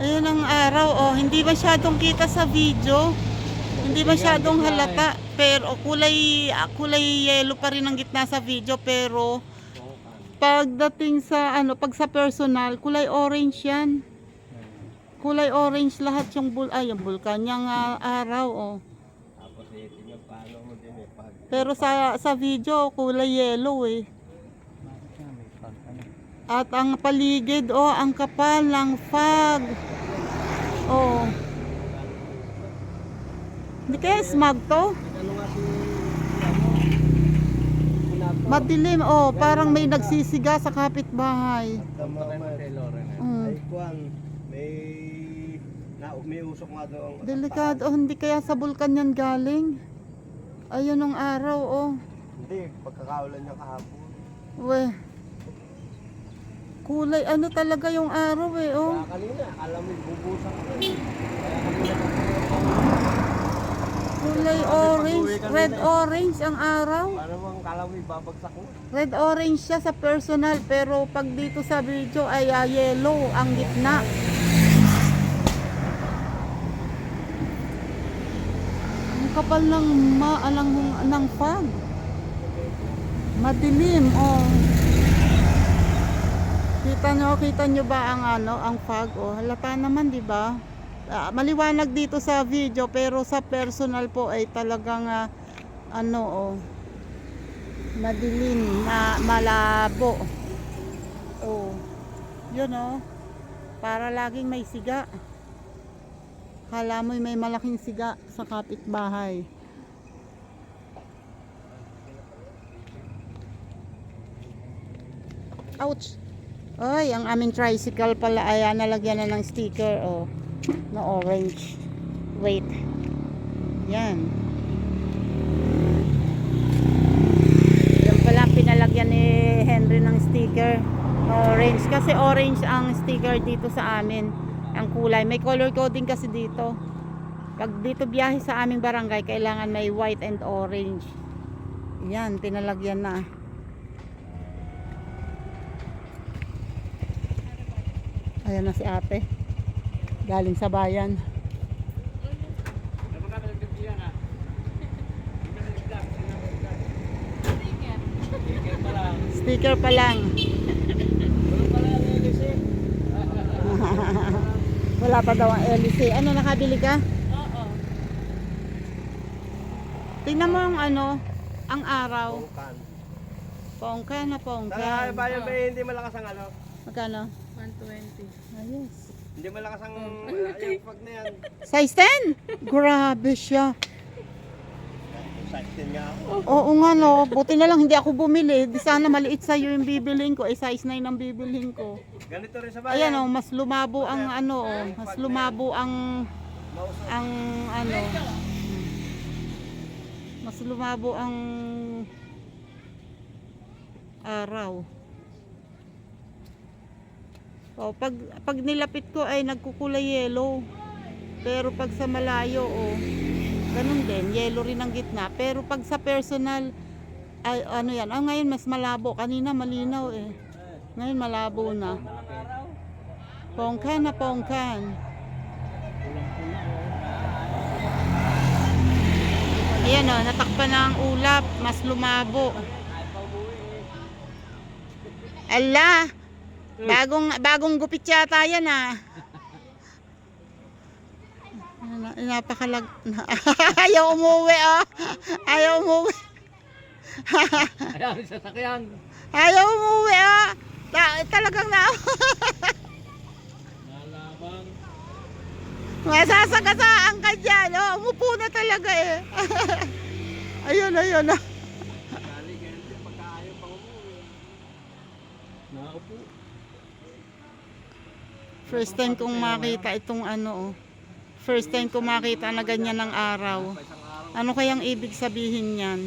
Ayun ang araw, oh. Hindi masyadong kita sa video. Hindi masyadong halata. Pero kulay, ah, kulay yellow pa rin ang gitna sa video. Pero pagdating sa, ano, pag sa personal, kulay orange yan. Kulay orange lahat yung bul, ay, yung bulkan, yung ah, araw, oh. Pero sa, sa video, kulay yellow, eh. At ang paligid, oh, ang kapal ng fog. Oh. Hindi kaya smog to? Ano ano? Madilim, oh, parang may nagsisiga sa kapitbahay. Mm. May, na, may usok nga doon. Delikado, oh, hindi kaya sa bulkan yan galing. Ayun ang araw, oh. Hindi, pagkakaulan niya kahapon. Weh. Kulay, ano talaga yung araw, eh, oh. Kanina, akala mo bubusan ko eh. Kulay orange, red orange ang araw. Paano mo ang kala mo ibabagsak mo? Red orange siya sa personal pero pag dito sa video ay ah, yellow ang gitna. Ang kapal ng maalang ng fog. Madilim oh. Kita nyo, kita nyo ba ang ano, ang fog oh. Halata naman, 'di ba? Ah, maliwanag dito sa video pero sa personal po ay talagang ah, ano oh madilim na malabo. Oh. Yun oh. Para laging may siga. Kala mo may malaking siga sa kapitbahay. Ouch! Ay, ang aming tricycle pala. Ay ah, nalagyan na ng sticker oh, na orange. Wait. Yan. Yan pala pinalagyan ni Henry ng sticker. Orange. Kasi orange ang sticker dito sa amin. Ang kulay. May color coding kasi dito. Pag dito biyahe sa aming barangay kailangan may white and orange. Yan pinalagyan na ayan na si ate galing sa bayan sticker pa lang Wala pa daw ang LC. Ano, nakabili ka? Oo. Tingnan mo ang ano, ang araw. Pungkan. Pongka na pongka. Sa bayan ba hindi malakas ang ano? Magkano? 120. Ayos. Hindi malakas ang uh, yung pag na yan. Size 10? Grabe siya. Size 10 nga ako. Oo nga no, buti na lang hindi ako bumili. Di sana maliit sa'yo yung bibiling ko. Eh, size 9 ang bibiling ko. Ganito rin sa bayan. Ayan oh, mas lumabo ang ano oh. Mas lumabo ang ang ano mas lumabo ang araw o pag pag nilapit ko ay nagkukulay yellow. Pero pag sa malayo o ganun din. Yellow rin ang gitna. Pero pag sa personal ay ano yan? Ah, ngayon mas malabo. Kanina malinaw eh. Ngayon malabo na. Pongkan na pongkan. Ayan o, natakpan na ang ulap. Mas lumabo. Ala! Bagong, bagong gupit yata yan ah. Ano, Napakalag... Ayaw umuwi ah. Ayaw umuwi. Ayan, sasakyan. Ayaw umuwi ah. Ta- talagang na... Nalabang. Masasagasaan ka dyan. Oh, umupo na talaga eh. ayun, ayun ah. Kali ganito pagka ayaw pang umuwi. Nakaupo. First time kong makita itong ano oh. First time kong makita na ganyan ng araw. Ano kayang ibig sabihin yan?